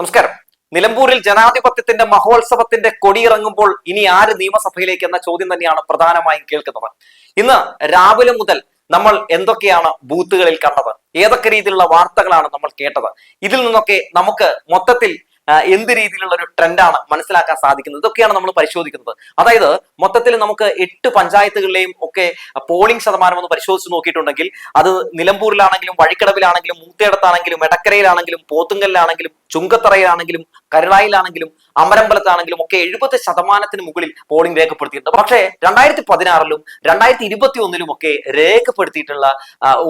നമസ്കാരം. നിലമ്പൂരിൽ ജനാധിപത്യത്തിന്റെ മഹോത്സവത്തിന്റെ കൊടിയിറങ്ങുമ്പോൾ ഇനി ആര് നിയമസഭയിലേക്ക് എന്ന ചോദ്യം തന്നെയാണ് പ്രധാനമായും കേൾക്കുന്നത്. ഇന്ന് രാവിലെ മുതൽ നമ്മൾ എന്തൊക്കെയാണ് ബൂത്തുകളിൽ കണ്ടത്? ഏതൊക്കെ രീതിയിലുള്ള വാർത്തകളാണ് നമ്മൾ കേട്ടത്? ഇതിൽ നിന്നൊക്കെ നമുക്ക് മൊത്തത്തിൽ എന്ത് രീതിയിലുള്ള ഒരു ട്രെൻഡാണ് മനസ്സിലാക്കാൻ സാധിക്കുന്നത്? ഇതൊക്കെയാണ് നമ്മൾ പരിശോധിക്കുന്നത്. അതായത് മൊത്തത്തിൽ നമുക്ക് എട്ട് പഞ്ചായത്തുകളിലെയും ഒക്കെ പോളിംഗ് ശതമാനം ഒന്ന് പരിശോധിച്ച് നോക്കിയിട്ടുണ്ടെങ്കിൽ അത് നിലമ്പൂരിലാണെങ്കിലും വഴിക്കടവിലാണെങ്കിലും മൂത്തേടത്താണെങ്കിലും എടക്കരയിലാണെങ്കിലും പോത്തുങ്കലിലാണെങ്കിലും ചുങ്കത്തറയിലാണെങ്കിലും കരുളായിലാണെങ്കിലും അമരമ്പലത്താണെങ്കിലും ഒക്കെ എഴുപത് ശതമാനത്തിന് മുകളിൽ പോളിംഗ് രേഖപ്പെടുത്തിയിട്ടുണ്ട്. പക്ഷേ രണ്ടായിരത്തി പതിനാറിലും രണ്ടായിരത്തി ഇരുപത്തി ഒന്നിലും ഒക്കെ രേഖപ്പെടുത്തിയിട്ടുള്ള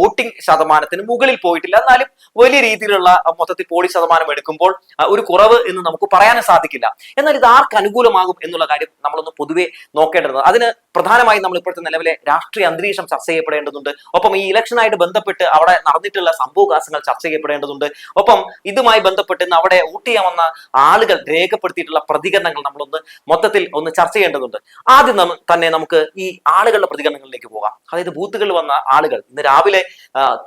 വോട്ടിംഗ് ശതമാനത്തിന് മുകളിൽ പോയിട്ടില്ല. എന്നാലും വലിയ രീതിയിലുള്ള മൊത്തത്തിൽ പോളിംഗ് ശതമാനം എടുക്കുമ്പോൾ ഒരു കുറവ് എന്ന് നമുക്ക് പറയാനും സാധിക്കില്ല. എന്നാൽ ഇത് ആർക്ക് അനുകൂലമാകും എന്നുള്ള കാര്യം നമ്മളൊന്ന് പൊതുവെ നോക്കേണ്ടതുണ്ട്. അതിന് പ്രധാനമായും നമ്മൾ ഇപ്പോഴത്തെ നിലവിലെ രാഷ്ട്രീയ അന്തരീക്ഷം ചർച്ച ചെയ്യപ്പെടേണ്ടതുണ്ട്. ഒപ്പം ഈ ഇലക്ഷനായിട്ട് ബന്ധപ്പെട്ട് അവിടെ നടന്നിട്ടുള്ള സംഭവകാശങ്ങൾ ചർച്ച ചെയ്യപ്പെടേണ്ടതുണ്ട്. ഒപ്പം ഇതുമായി ബന്ധപ്പെട്ട് ഇന്ന് അവിടെ വോട്ട് വന്ന ആളുകൾ രേഖപ്പെടുത്തിയിട്ടുള്ള പ്രതികരണങ്ങൾ നമ്മളൊന്ന് മൊത്തത്തിൽ ഒന്ന് ചർച്ച ചെയ്യേണ്ടതുണ്ട്. ആദ്യം തന്നെ നമുക്ക് ഈ ആളുകളുടെ പ്രതികരണങ്ങളിലേക്ക് പോകാം. അതായത് ബൂത്തുകളിൽ വന്ന ആളുകൾ ഇന്ന് രാവിലെ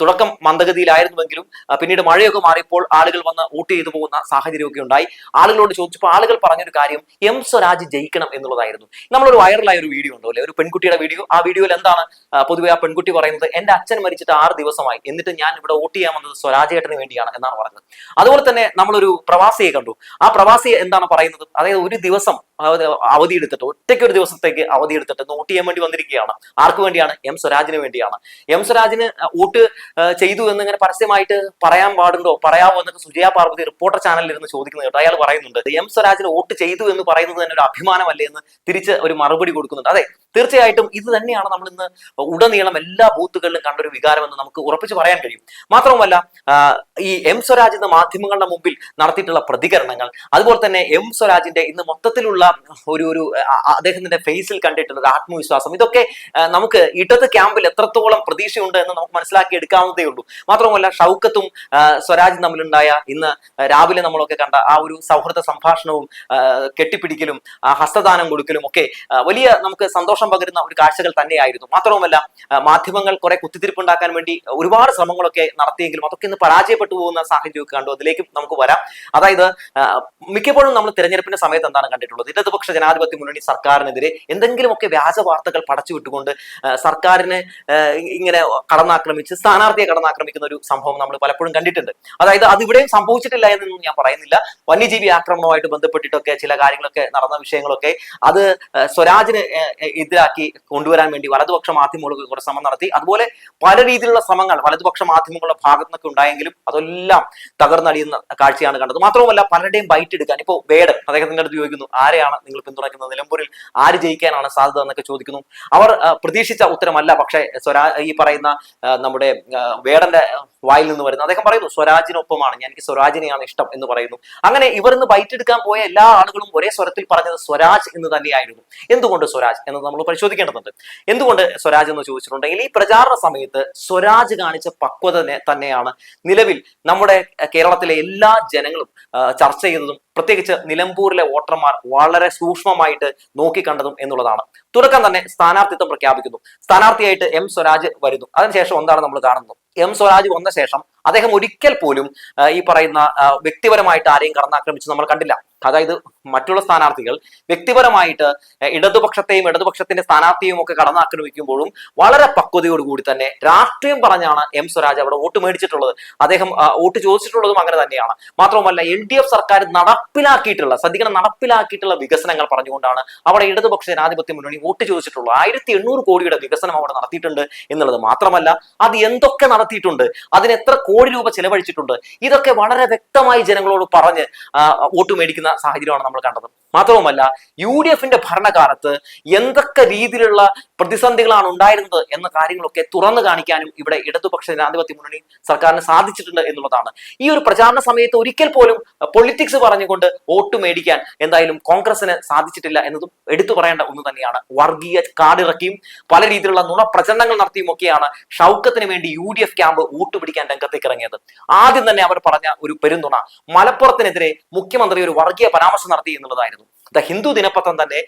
തുടക്കം മന്ദഗതിയിലായിരുന്നുവെങ്കിലും പിന്നീട് മഴയൊക്കെ മാറിയപ്പോൾ ആളുകൾ വന്ന് വോട്ട് ചെയ്തു പോകുന്ന സാഹചര്യമൊക്കെ ഉണ്ടായി. ആളുകളോട് ചോദിച്ചപ്പോൾ ആളുകൾ പറഞ്ഞൊരു കാര്യം എം സ്വരാജ് ജയിക്കണം എന്നുള്ളതായിരുന്നു. നമ്മളൊരു വൈറലായ ഒരു വീഡിയോ ഉണ്ടോ അല്ലെ? ഒരു പെൺകുട്ടിയുടെ വീഡിയോ ആ വീഡിയോയിൽ എന്താണ് പൊതുവെ ആ പെൺകുട്ടി പറയുന്നത് എന്റെ അച്ഛൻ മരിച്ചിട്ട് ആറ് ദിവസമായി. എന്നിട്ട് ഞാൻ ഇവിടെ വോട്ട് ചെയ്യാൻ വന്നത് സ്വരാജേട്ടന് വേണ്ടിയാണ് എന്നാണ് പറഞ്ഞത്. അതുപോലെ തന്നെ നമ്മളൊരു പ്രവാസിയെ കണ്ടു. ആ പ്രവാസി എന്താണ് പറയുന്നത്? അതായത് ഒരു ദിവസം അവധി എടുത്തിട്ട് ഒറ്റയ്ക്ക് ഒരു ദിവസത്തേക്ക് അവധി എടുത്തിട്ട് വോട്ട് ചെയ്യാൻ വേണ്ടി വന്നിരിക്കുകയാണ്. ആർക്ക് വേണ്ടിയാണ്? എം സ്വരാജിന് വേണ്ടിയാണ്. എം സ്വരാജിന് വോട്ട് ചെയ്തു എന്ന് ഇങ്ങനെ പരസ്യമായിട്ട് പറയാൻ പാടുണ്ടോ? പറയാമോ എന്നൊക്കെ സുജയ പാർവതി റിപ്പോർട്ടർ ചാനലിൽ ഇരുന്ന് ചോദിക്കുന്നത് കേട്ടോ. അയാൾ പറയുന്നുണ്ട് എം സ്വരാജിന് വോട്ട് ചെയ്തു എന്ന് പറയുന്നത് തന്നെ ഒരു അഭിമാനമല്ലേ എന്ന് തിരിച്ച് ഒരു മറുപടി കൊടുക്കുന്നുണ്ട്. അതെ തീർച്ചയായിട്ടും ഇത് തന്നെയാണ് നമ്മൾ ഇന്ന് ഉടനീളം എല്ലാ ബൂത്തുകളിലും കണ്ടൊരു വികാരമെന്ന് നമുക്ക് ഉറപ്പിച്ച് പറയാൻ കഴിയും. മാത്രവുമല്ല ഈ എം സ്വരാജ് എന്ന മാധ്യമങ്ങളുടെ മുമ്പിൽ നടത്തിയിട്ടുള്ള പ്രതികരണങ്ങൾ അതുപോലെ തന്നെ എം സ്വരാജിന്റെ ഇന്ന് മൊത്തത്തിലുള്ള ഒരു ഒരു അദ്ദേഹത്തിന്റെ ഫേസിൽ കണ്ടിട്ടുള്ള ഒരു ആത്മവിശ്വാസം ഇതൊക്കെ നമുക്ക് ഇടത് ക്യാമ്പിൽ എത്രത്തോളം പ്രതീക്ഷയുണ്ട് എന്ന് നമുക്ക് മനസ്സിലാക്കി എടുക്കാവുന്നതേ ഉള്ളൂ. മാത്രമല്ല ഷൗക്കത്തും സ്വരാജും തമ്മിലുണ്ടായ ഇന്ന് രാവിലെ നമ്മളൊക്കെ കണ്ട ആ ഒരു സൗഹൃദ സംഭാഷണവും കെട്ടിപ്പിടിക്കലും ഹസ്തദാനം കൊടുക്കലും ഒക്കെ വലിയ നമുക്ക് സന്തോഷം പകരുന്ന ഒരു കാഴ്ചകൾ തന്നെയായിരുന്നു. മാത്രവുമല്ല മാധ്യമങ്ങൾ കുറെ കുത്തിത്തിരിപ്പുണ്ടാക്കാൻ വേണ്ടി ഒരുപാട് ശ്രമങ്ങളൊക്കെ നടത്തിയെങ്കിലും അതൊക്കെ ഇന്ന് പരാജയപ്പെട്ടു പോകുന്ന സാഹചര്യമൊക്കെ കണ്ടു. അതിലേക്കും നമുക്ക് വരാം. അതായത് മിക്കപ്പോഴും നമ്മൾ തിരഞ്ഞെടുപ്പിന്റെ സമയത്ത് എന്താണ് കണ്ടിട്ടുള്ളത്? ഇടതുപക്ഷ ജനാധിപത്യ മുന്നണി സർക്കാരിനെതിരെ എന്തെങ്കിലുമൊക്കെ വ്യാജ വാർത്തകൾ പടച്ചു വിട്ടുകൊണ്ട് സർക്കാരിനെ ഇങ്ങനെ കടന്നാക്രമിച്ച് സ്ഥാനാർത്ഥിയെ കടന്നാക്രമിക്കുന്ന ഒരു സംഭവം നമ്മൾ പലപ്പോഴും കണ്ടിട്ടുണ്ട്. അതായത് അത് ഇവിടെയും സംഭവിച്ചിട്ടില്ല എന്നൊന്നും ഞാൻ പറയുന്നില്ല. വന്യജീവി ആക്രമണവുമായിട്ട് ബന്ധപ്പെട്ടിട്ടൊക്കെ ചില കാര്യങ്ങളൊക്കെ നടന്ന വിഷയങ്ങളൊക്കെ അത് സ്വരാജിന് ആ, എതിരാക്കി കൊണ്ടുവരാൻ വേണ്ടി വലതുപക്ഷ മാധ്യമങ്ങൾക്ക് കുറെ ശ്രമം നടത്തി. അതുപോലെ പല രീതിയിലുള്ള ശ്രമങ്ങൾ വലതുപക്ഷ മാധ്യമങ്ങളുടെ ഭാഗത്തു നിന്നൊക്കെ ഉണ്ടായെങ്കിലും അതെല്ലാം തകർന്നടിയുന്ന കാഴ്ചയാണ് കണ്ടത്. മാത്രവുമല്ല പലരുടെയും ബൈറ്റ് എടുക്കാൻ ഇപ്പോൾ വേടൻ അദ്ദേഹത്തിന്റെ അടുത്ത് ചോദിക്കുന്നു ആരെയാണ് നിങ്ങൾ പിന്തുണയ്ക്കുന്നത്? നിലമ്പൂരിൽ ആര് ജയിക്കാനാണ് സാധ്യത എന്നൊക്കെ ചോദിക്കുന്നു. അവർ പ്രതീക്ഷിച്ച ഉത്തരമല്ല. പക്ഷേ സ്വരാ ഈ പറയുന്ന നമ്മുടെ വേടന്റെ വായിൽ നിന്ന് വരുന്നത്. അദ്ദേഹം പറയുന്നു സ്വരാജിനൊപ്പമാണ്. ഞാൻ എനിക്ക് സ്വരാജിനെയാണ് ഇഷ്ടം എന്ന് പറയുന്നു. അങ്ങനെ ബൈറ്റ് എടുക്കാൻ പോയ എല്ലാ ആളുകളും ഒരേ സ്വരത്തിൽ പറഞ്ഞത് സ്വരാജ് എന്ന് തന്നെയായിരുന്നു. എന്തുകൊണ്ട് സ്വരാജ് എന്ന് നമ്മൾ പരിശോധിക്കേണ്ടതുണ്ട്. എന്തുകൊണ്ട് സ്വരാജ് എന്ന് ചോദിച്ചിട്ടുണ്ടെങ്കിൽ ഈ പ്രചാരണ സമയത്ത് സ്വരാജ് കാണിച്ച പക്വത തന്നെ- തന്നെയാണ് നിലവിൽ നമ്മുടെ കേരളത്തിലെ എല്ലാ ജനങ്ങളും ചർച്ച ചെയ്തതും പ്രത്യേകിച്ച് നിലമ്പൂരിലെ വോട്ടർമാർ വളരെ സൂക്ഷ്മമായിട്ട് നോക്കിക്കണ്ടതും എന്നുള്ളതാണ്. തുടക്കം തന്നെ സ്ഥാനാർത്ഥിത്വം പ്രഖ്യാപിക്കുന്നു. സ്ഥാനാർത്ഥിയായിട്ട് എം സ്വരാജ് വരുന്നു. അതിനുശേഷം എന്താണ് നമ്മൾ കാണുന്നത്? എം സ്വരാജ് വന്ന ശേഷം അദ്ദേഹം ഒരിക്കൽ പോലും ഈ പറയുന്ന വ്യക്തിപരമായിട്ട് ആരെയും കടന്നാക്രമിച്ച് നമ്മൾ കണ്ടില്ല. അതായത് മറ്റുള്ള സ്ഥാനാർത്ഥികൾ വ്യക്തിപരമായിട്ട് ഇടതുപക്ഷത്തെയും ഇടതുപക്ഷത്തിന്റെ സ്ഥാനാർത്ഥിയും ഒക്കെ കടന്നാക്രമിക്കുമ്പോഴും വളരെ പക്വതയോടുകൂടി തന്നെ രാഷ്ട്രീയം പറഞ്ഞാണ് എം സ്വരാജ് അവിടെ വോട്ട് മേടിച്ചിട്ടുള്ളത്. അദ്ദേഹം വോട്ട് ചോദിച്ചിട്ടുള്ളതും അങ്ങനെ തന്നെയാണ്. മാത്രമല്ല എൽ ഡി എഫ് സർക്കാർ നടപ്പിലാക്കിയിട്ടുള്ള ശ്രദ്ധിക്കണം നടപ്പിലാക്കിയിട്ടുള്ള വികസനങ്ങൾ പറഞ്ഞുകൊണ്ടാണ് അവിടെ ഇടതുപക്ഷ ജനാധിപത്യ മുന്നണി വോട്ട് ചോദിച്ചിട്ടുള്ളത്. ആയിരത്തി എണ്ണൂറ് കോടിയുടെ വികസനം അവിടെ നടത്തിയിട്ടുണ്ട് എന്നുള്ളത് മാത്രമല്ല അത് എന്തൊക്കെ നടത്തിയിട്ടുണ്ട് അതിന് എത്ര കോടി രൂപ ചെലവഴിച്ചിട്ടുണ്ട് ഇതൊക്കെ വളരെ വ്യക്തമായി ജനങ്ങളോട് പറഞ്ഞ് വോട്ട് മേടിക്കുന്ന സാഹചര്യമാണ് നമ്മൾ കണ്ടത്. മാത്രവുമല്ല യു ഡി എഫിന്റെ ഭരണകാലത്ത് എന്തൊക്കെ രീതിയിലുള്ള പ്രതിസന്ധികളാണ് ഉണ്ടായിരുന്നത് എന്ന കാര്യങ്ങളൊക്കെ തുറന്നു കാണിക്കാനും ഇവിടെ ഇടതുപക്ഷ ജനാധിപത്യ മുന്നണി സർക്കാരിന് സാധിച്ചിട്ടുണ്ട് എന്നുള്ളതാണ്. ഈ ഒരു പ്രചാരണ സമയത്ത് ഒരിക്കൽ പോലും പൊളിറ്റിക്സ് പറഞ്ഞുകൊണ്ട് വോട്ട് മേടിക്കാൻ എന്തായാലും കോൺഗ്രസിന് സാധിച്ചിട്ടില്ല എന്നതും എടുത്തു പറയേണ്ട ഒന്ന് തന്നെയാണ്. വർഗീയ കാടിറക്കിയും പല രീതിയിലുള്ള നുണപ്രചരണങ്ങൾ നടത്തിയും ഒക്കെയാണ് ഷൗക്കത്തിന് വേണ്ടി U D F camp vote പിടിക്കാൻ രംഗത്തേക്ക് ഇറങ്ങിയത്. ആദ്യം തന്നെ അവർ പറഞ്ഞ ഒരു പെരുന്തുണ. മലപ്പുറത്തിനെതിരെ മുഖ്യമന്ത്രി ഒരു വർഗീയ പരാമർശം നടത്തി എന്നുള്ളതായിരുന്നു. ദ ഹിന്ദു ദിനപത്രം തന്നെ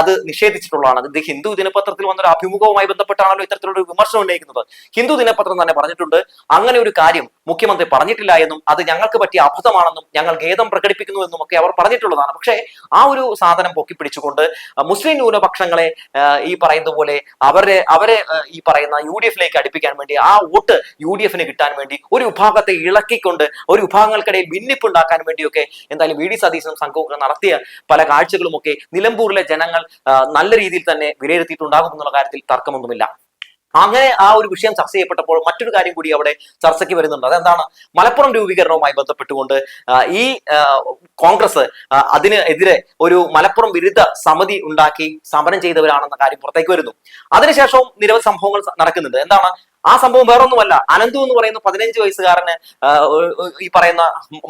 അത് നിഷേധിച്ചിട്ടുള്ളതാണ്. ഇത് ഹിന്ദു ദിനപത്രത്തിൽ വന്നൊരു അഭിമുഖവുമായി ബന്ധപ്പെട്ടാണല്ലോ ഇത്തരത്തിലുള്ള വിമർശനം ഉന്നയിക്കുന്നത്. ഹിന്ദു ദിനപത്രം തന്നെ പറഞ്ഞിട്ടുണ്ട് അങ്ങനെ ഒരു കാര്യം മുഖ്യമന്ത്രി പറഞ്ഞിട്ടില്ല എന്നും അത് ഞങ്ങൾക്ക് പറ്റിയ അബദ്ധമാണെന്നും ഞങ്ങൾ ഖേദം പ്രകടിപ്പിക്കുന്നു എന്നും ഒക്കെ അവർ പറഞ്ഞിട്ടുള്ളതാണ്. പക്ഷേ ആ ഒരു സാധനം പൊക്കിപ്പിടിച്ചുകൊണ്ട് മുസ്ലിം ന്യൂനപക്ഷങ്ങളെ ഈ പറയുന്ന പോലെ അവരെ അവരെ ഈ പറയുന്ന യു ഡി എഫിലേക്ക് അടുപ്പിക്കാൻ വേണ്ടി ആ വോട്ട് യു ഡി എഫിന് കിട്ടാൻ വേണ്ടി ഒരു വിഭാഗത്തെ ഇളക്കിക്കൊണ്ട് ഒരു വിഭാഗങ്ങൾക്കിടയിൽ ഭിന്നിപ്പ് ഉണ്ടാക്കാൻ വേണ്ടിയൊക്കെ എന്തായാലും വി ഡി സതീശനും സംഘവും നടത്തിയ പല കാഴ്ചകളുമൊക്കെ നിലമ്പൂരിലെ ജനങ്ങൾ നല്ല രീതിയിൽ തന്നെ വിലയിരുത്തിയിട്ടുണ്ടാകും എന്നുള്ള കാര്യത്തിൽ തർക്കമൊന്നുമില്ല. അങ്ങനെ ആ ഒരു വിഷയം ചർച്ച ചെയ്യപ്പെട്ടപ്പോൾ മറ്റൊരു കാര്യം കൂടി അവിടെ ചർച്ചയ്ക്ക് വരുന്നുണ്ട്. അതെന്താണ്? മലപ്പുറം രൂപീകരണവുമായി ബന്ധപ്പെട്ടുകൊണ്ട് ഈ കോൺഗ്രസ് അതിന് എതിരെ ഒരു മലപ്പുറം വിരുദ്ധ സമിതി ഉണ്ടാക്കി സമരം ചെയ്തവരാണെന്ന കാര്യം പുറത്തേക്ക് വരുന്നു. അതിനുശേഷവും നിരവധി സംഭവങ്ങൾ നടക്കുന്നുണ്ട്. എന്താണ്? ആ സംഭവം വേറൊന്നുമല്ല. അനന്തു എന്ന് പറയുന്ന പതിനഞ്ച് വയസ്സുകാരന് ഈ പറയുന്ന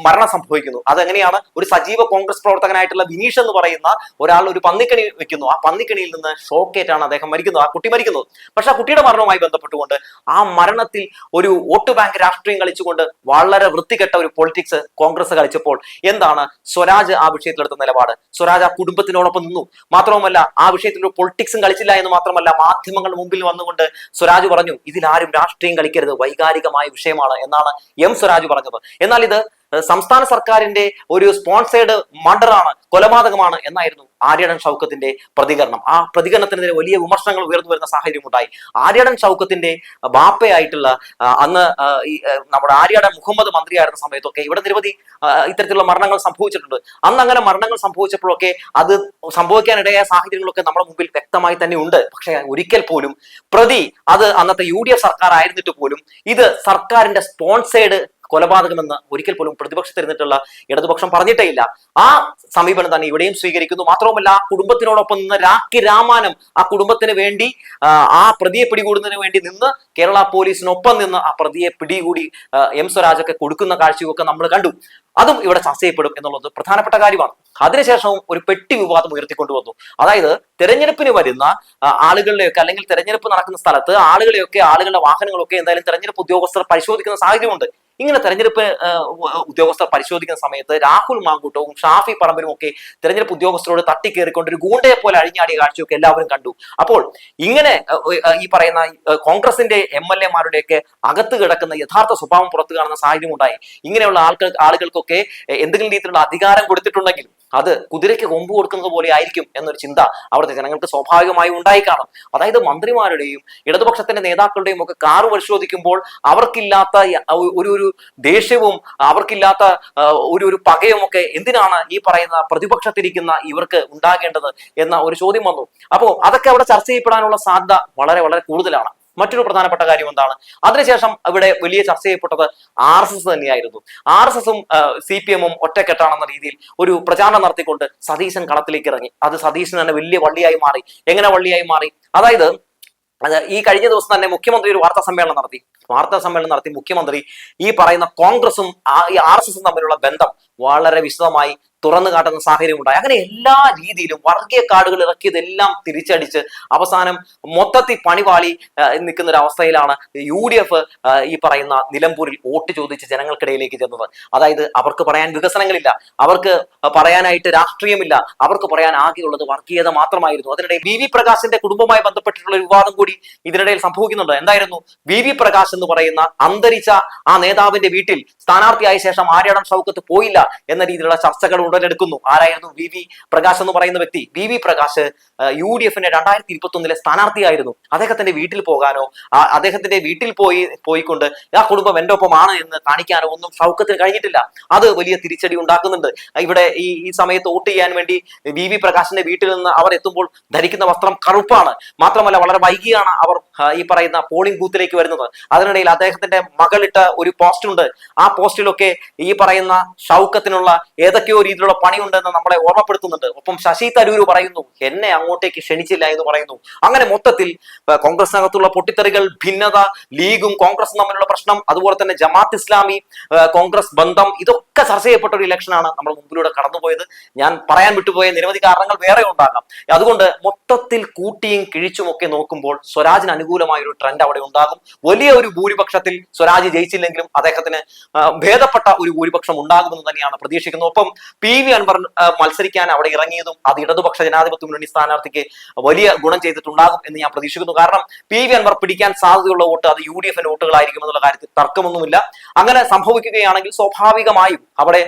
മരണം സംഭവിക്കുന്നു. അതെങ്ങനെയാണ്? ഒരു സജീവ കോൺഗ്രസ് പ്രവർത്തകനായിട്ടുള്ള വിനീഷ് എന്ന് പറയുന്ന ഒരാൾ ഒരു പന്നിക്കണി വെക്കുന്നു. ആ പന്നിക്കണിയിൽ നിന്ന് ഷോക്കേറ്റാണ് അദ്ദേഹം മരിക്കുന്നത്. ആ കുട്ടി മരിക്കുന്നത്. പക്ഷെ ആ കുട്ടിയുടെ മരണവുമായി ബന്ധപ്പെട്ടുകൊണ്ട് ആ മരണത്തിൽ ഒരു വോട്ട് ബാങ്ക് രാഷ്ട്രീയം കളിച്ചുകൊണ്ട് വളരെ വൃത്തികെട്ട ഒരു പൊളിറ്റിക്സ് കോൺഗ്രസ് കളിച്ചപ്പോൾ എന്താണ്? സ്വരാജ് ആ വിഷയത്തിലെടുത്ത നിലപാട്. സ്വരാജ് ആ കുടുംബത്തിനോടൊപ്പം നിന്നു. മാത്രവുമല്ല ആ വിഷയത്തിൽ ഒരു പൊളിറ്റിക്സും കളിച്ചില്ല എന്ന് മാത്രമല്ല മാധ്യമങ്ങളുടെ മുമ്പിൽ വന്നുകൊണ്ട് സ്വരാജ് പറഞ്ഞു ഇതിലാരും രാഷ്ട്രീയം കളിക്കരുത്. വൈകാരികമായ വിഷയമാണ് എന്നാണ് എം സ്വരാജ് പറഞ്ഞത്. എന്നാൽ ഇത് സംസ്ഥാന സർക്കാരിന്റെ ഒരു സ്പോൺസേഡ് മർഡറാണ് കൊലപാതകമാണ് എന്നായിരുന്നു ആര്യടൻ ഷൗക്കത്തിന്റെ പ്രതികരണം. ആ പ്രതികരണത്തിനെതിരെ വലിയ വിമർശനങ്ങൾ ഉയർന്നു വരുന്ന സാഹചര്യം ഉണ്ടായി ആര്യടൻ ഷൗക്കത്തിന്റെ ബാപ്പയായിട്ടുള്ള അന്ന് നമ്മുടെ ആര്യടൻ മുഹമ്മദ് മന്ത്രിയായിരുന്ന സമയത്തൊക്കെ ഇവിടെ നിരവധി ഇത്തരത്തിലുള്ള മരണങ്ങൾ സംഭവിച്ചിട്ടുണ്ട്. അന്ന് അങ്ങനെ മരണങ്ങൾ സംഭവിച്ചപ്പോഴൊക്കെ അത് സംഭവിക്കാനിടയായ സാഹചര്യങ്ങളൊക്കെ നമ്മുടെ മുമ്പിൽ വ്യക്തമായി തന്നെ ഉണ്ട്. പക്ഷെ ഒരിക്കൽ പോലും പ്രതി അത് അന്നത്തെ യു ഡി എഫ് സർക്കാർ ആയിരുന്നിട്ട് പോലും ഇത് സർക്കാരിന്റെ സ്പോൺസേഡ് കൊലപാതകമെന്ന് ഒരിക്കൽ പോലും പ്രതിപക്ഷത്തിരുന്നിട്ടുള്ള ഇടതുപക്ഷം പറഞ്ഞിട്ടേ ഇല്ല ആ സമീപനം തന്നെ ഇവിടെയും സ്വീകരിക്കുന്നു. മാത്രവുമല്ല ആ കുടുംബത്തിനോടൊപ്പം നിന്ന് രാഖി രാമാനം ആ കുടുംബത്തിന് വേണ്ടി ആ, പ്രതിയെ പിടികൂടുന്നതിന് വേണ്ടി നിന്ന് കേരള പോലീസിനൊപ്പം നിന്ന് ആ പ്രതിയെ പിടികൂടി എം സ്വരാജൊക്കെ കൊടുക്കുന്ന കാഴ്ചയൊക്കെ നമ്മൾ കണ്ടു. അതും ഇവിടെ ചർച്ച ചെയ്യപ്പെടും എന്നുള്ളത് പ്രധാനപ്പെട്ട കാര്യമാണ്. അതിനുശേഷവും ഒരു പെട്ടി വിവാദം ഉയർത്തിക്കൊണ്ടുവന്നു. അതായത് തെരഞ്ഞെടുപ്പിന് വരുന്ന ആളുകളിലെയൊക്കെ അല്ലെങ്കിൽ തെരഞ്ഞെടുപ്പ് നടക്കുന്ന സ്ഥലത്ത് ആളുകളെയൊക്കെ ആളുകളുടെ വാഹനങ്ങളൊക്കെ എന്തായാലും തെരഞ്ഞെടുപ്പ് ഉദ്യോഗസ്ഥർ പരിശോധിക്കുന്ന സാഹചര്യമുണ്ട്. ഇങ്ങനെ തെരഞ്ഞെടുപ്പ് ഉദ്യോഗസ്ഥർ പരിശോധിക്കുന്ന സമയത്ത് രാഹുൽ മാങ്കൂട്ടവും ഷാഫി പറമ്പിലും ഒക്കെ തെരഞ്ഞെടുപ്പ് ഉദ്യോഗസ്ഥരോട് തട്ടിക്കേറിക്കൊണ്ട് ഒരു ഗൂണ്ടയെ പോലെ അഴിഞ്ഞാടിയ കാഴ്ചയൊക്കെ എല്ലാവരും കണ്ടു. അപ്പോൾ ഇങ്ങനെ ഈ പറയുന്ന കോൺഗ്രസിന്റെ എം എൽ എമാരുടെയൊക്കെ അകത്ത് കിടക്കുന്ന യഥാർത്ഥ സ്വഭാവം പുറത്തു കാണുന്ന സാഹചര്യം ഉണ്ടായി ഇങ്ങനെയുള്ള ആൾക്കാർ ആളുകൾക്കൊക്കെ എന്തെങ്കിലും രീതിയിലുള്ള അധികാരം കൊടുത്തിട്ടുണ്ടെങ്കിലും അത് കുതിരയ്ക്ക് കൊമ്പ് കൊടുക്കുന്നത് പോലെ ആയിരിക്കും എന്നൊരു ചിന്ത അവിടുത്തെ ജനങ്ങൾക്ക് സ്വാഭാവികമായും ഉണ്ടായി കാണും. അതായത് മന്ത്രിമാരുടെയും ഇടതുപക്ഷത്തിന്റെ നേതാക്കളുടെയും ഒക്കെ കാറ് പരിശോധിക്കുമ്പോൾ അവർക്കില്ലാത്ത ഒരു ഒരു ദേഷ്യവും അവർക്കില്ലാത്ത ഒരു ഒരു പകയും ഒക്കെ എന്തിനാണ് ഈ പറയുന്ന പ്രതിപക്ഷത്തിരിക്കുന്ന ഇവർക്ക് ഉണ്ടാകേണ്ടത് എന്ന ഒരു ചോദ്യം വന്നു. അപ്പോൾ അതൊക്കെ അവിടെ ചർച്ച ചെയ്യപ്പെടാനുള്ള സാധ്യത വളരെ വളരെ കൂടുതലാണ്. മറ്റൊരു പ്രധാനപ്പെട്ട കാര്യം എന്താണ്? അതിനുശേഷം ഇവിടെ വലിയ ചർച്ച ചെയ്യപ്പെട്ടത് ആർ എസ് എസ് തന്നെയായിരുന്നു. ആർ എസ് എസും സി പി എമ്മും ഒറ്റക്കെട്ടാണെന്ന രീതിയിൽ ഒരു പ്രചാരണം നടത്തിക്കൊണ്ട് സതീശൻ കളത്തിലേക്ക് ഇറങ്ങി. അത് സതീശൻ തന്നെ വലിയ വള്ളിയായി മാറി. എങ്ങനെ വള്ളിയായി മാറി? അതായത് അത് ഈ കഴിഞ്ഞ ദിവസം തന്നെ മുഖ്യമന്ത്രി ഒരു വാർത്താ സമ്മേളനം നടത്തി. വാർത്താ സമ്മേളനം നടത്തി മുഖ്യമന്ത്രി ഈ പറയുന്ന കോൺഗ്രസും ആർ എസ് എസും തമ്മിലുള്ള ബന്ധം വളരെ വിശദമായി തുറന്നു കാട്ടുന്ന സാഹചര്യം ഉണ്ടായി. അങ്ങനെ എല്ലാ രീതിയിലും വർഗീയ കാർഡുകൾ ഇറക്കിയതെല്ലാം തിരിച്ചടിച്ച് അവസാനം മൊത്തത്തിൽ പണിവാളി നിൽക്കുന്ന ഒരു അവസ്ഥയിലാണ് യു ഡി എഫ് ഈ പറയുന്ന നിലമ്പൂരിൽ വോട്ട് ചോദിച്ച് ജനങ്ങൾക്കിടയിലേക്ക് ചെന്നത്. അതായത് അവർക്ക് പറയാൻ വികസനങ്ങളില്ല. അവർക്ക് പറയാനായിട്ട് രാഷ്ട്രീയമില്ല. അവർക്ക് പറയാൻ ആകെയുള്ളത് വർഗീയത മാത്രമായിരുന്നു. അതിനിടെ വി വി പ്രകാശിന്റെ കുടുംബവുമായി ബന്ധപ്പെട്ടിട്ടുള്ള ഒരു വിവാദം കൂടി ഇതിനിടയിൽ സംഭവിക്കുന്നുണ്ട്. എന്തായിരുന്നു? വി വി പ്രകാശ് എന്ന് പറയുന്ന അന്തരിച്ച ആ നേതാവിന്റെ വീട്ടിൽ സ്ഥാനാർത്ഥിയായ ശേഷം ആര്യാടം ഷൗക്കത്ത് പോയില്ല എന്ന രീതിയിലുള്ള ചർച്ചകൾ ഉടലെടുക്കുന്നു. ആരായിരുന്നു? വി വി പ്രകാശ് എന്ന് പറയുന്ന വ്യക്തി. V V Prakash U D എഫിന്റെ രണ്ടായിരത്തി ഇരുപത്തി ഒന്നിലെ സ്ഥാനാർത്ഥിയായിരുന്നു. അദ്ദേഹത്തിന്റെ വീട്ടിൽ പോകാനോ അദ്ദേഹത്തിന്റെ വീട്ടിൽ പോയി പോയിക്കൊണ്ട് ആ കുടുംബം എന്റെ ഒപ്പമാണ് എന്ന് കാണിക്കാനോ ഒന്നും ഷൗക്കത്തിന് കഴിഞ്ഞിട്ടില്ല. അത് വലിയ തിരിച്ചടി ഉണ്ടാക്കുന്നുണ്ട്. ഇവിടെ ഈ ഈ സമയത്ത് വോട്ട് ചെയ്യാൻ വേണ്ടി വി വി പ്രകാശിന്റെ വീട്ടിൽ നിന്ന് അവർ എത്തുമ്പോൾ ധരിക്കുന്ന വസ്ത്രം കറുപ്പാണ്. മാത്രമല്ല വളരെ വൈകിയാണ് അവർ ഈ പറയുന്ന പോളിംഗ് ബൂത്തിലേക്ക് വരുന്നത്. അതിനിടയിൽ അദ്ദേഹത്തിന്റെ മകളിട്ട ഒരു പോസ്റ്റുണ്ട്. ആ പോസ്റ്റിലൊക്കെ ഈ പറയുന്ന ഷൗക്കത്തിനുള്ള ഏതൊക്കെയോ രീതിയിലുള്ള പണിയുണ്ടെന്ന് നമ്മളെ ഓർമ്മപ്പെടുത്തുന്നുണ്ട്. ഒപ്പം ശശി തരൂർ പറയുന്നു എന്നെ അങ്ങോട്ടേക്ക് ക്ഷണിച്ചില്ല എന്ന് പറയുന്നു. അങ്ങനെ മൊത്തത്തിൽ കോൺഗ്രസിനകത്തുള്ള പൊട്ടിത്തെറികൾ ഭിന്നത ലീഗും കോൺഗ്രസും തമ്മിലുള്ള പ്രശ്നം അതുപോലെ തന്നെ ജമാത്ത് ഇസ്ലാമി കോൺഗ്രസ് ബന്ധം ഇതൊക്കെ ചർച്ച ചെയ്യപ്പെട്ട ഒരു ഇലക്ഷനാണ് നമ്മൾ മുമ്പിലൂടെ കടന്നുപോയത്. ഞാൻ പറയാൻ വിട്ടുപോയ നിരവധി കാരണങ്ങൾ വേറെ ഉണ്ടാകാം. അതുകൊണ്ട് മൊത്തത്തിൽ കൂട്ടിയും കിഴിച്ചും ഒക്കെ നോക്കുമ്പോൾ സ്വരാജിന് അനുകൂലമായ ഒരു ട്രെൻഡ് അവിടെ ഉണ്ടാകും. വലിയ ഒരു ഭൂരിപക്ഷത്തിൽ സ്വരാജ് ജയിച്ചില്ലെങ്കിലും അദ്ദേഹത്തിന് ഭേദപ്പെട്ട ഒരു ഭൂരിപക്ഷം ഉണ്ടാകുമെന്ന് തന്നെയാണ് പ്രതീക്ഷിക്കുന്നത്. ഒപ്പം പി വി അൻവർ മത്സരിക്കാൻ അവിടെ ഇറങ്ങിയതും അത് ഇടതുപക്ഷ ജനാധിപത്യ മുന്നണി സ്ഥാനാർത്ഥിക്ക് വലിയ ഗുണം ചെയ്തിട്ടുണ്ടാകും എന്ന് ഞാൻ പ്രതീക്ഷിക്കുന്നു. കാരണം പി വി അൻവർ പിടിക്കാൻ സാധ്യതയുള്ള വോട്ട് അത് യു ഡി എഫിന്റെ വോട്ടുകളായിരിക്കും എന്നുള്ള കാര്യത്തിൽ തർക്കമൊന്നുമില്ല. അങ്ങനെ സംഭവിക്കുകയാണെങ്കിൽ സ്വാഭാവികമായും അവിടെ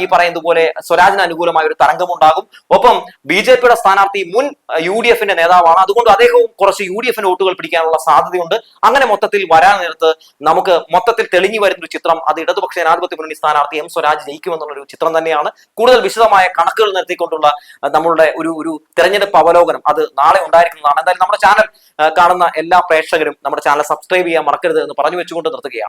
ഈ പറയുന്നത് പോലെ സ്വരാജിന് അനുകൂലമായ ഒരു തരംഗമുണ്ടാകും. ഒപ്പം ബി ജെ പിയുടെ സ്ഥാനാർത്ഥി മുൻ യു ഡി എഫിന്റെ നേതാവാണ്. അതുകൊണ്ട് അദ്ദേഹവും കുറച്ച് യു ഡി എഫിന്റെ വോട്ടുകൾ പിടിക്കാനുള്ള സാധ്യതയുണ്ട്. അങ്ങനെ മൊത്തത്തിൽ വരാൻ നേരത്ത് നമുക്ക് മൊത്തത്തിൽ തെളിഞ്ഞു വരുന്ന ഒരു ചിത്രം അത് ഇടതുപക്ഷ ജനാധിപത്യ മുന്നണി സ്ഥാനാർത്ഥി എം സ്വരാജ് ജയിക്കുമെന്നുള്ള ഒരു ചിത്രം തന്നെയാണ്. കൂടുതൽ വിശദമായ കണക്കുകൾ നിർത്തിക്കൊണ്ടുള്ള നമ്മളുടെ ഒരു ഒരു തെരഞ്ഞെടുപ്പ് അവലോകനം അത് നാളെ ഉണ്ടായിരിക്കുന്നതാണ്. എന്തായാലും നമ്മുടെ ചാനൽ കാണുന്ന എല്ലാ പ്രേക്ഷകരും നമ്മുടെ ചാനൽ സബ്സ്ക്രൈബ് ചെയ്യാൻ മറക്കരുത് എന്ന് പറഞ്ഞു വെച്ചുകൊണ്ട് നിർത്തുകയാണ്.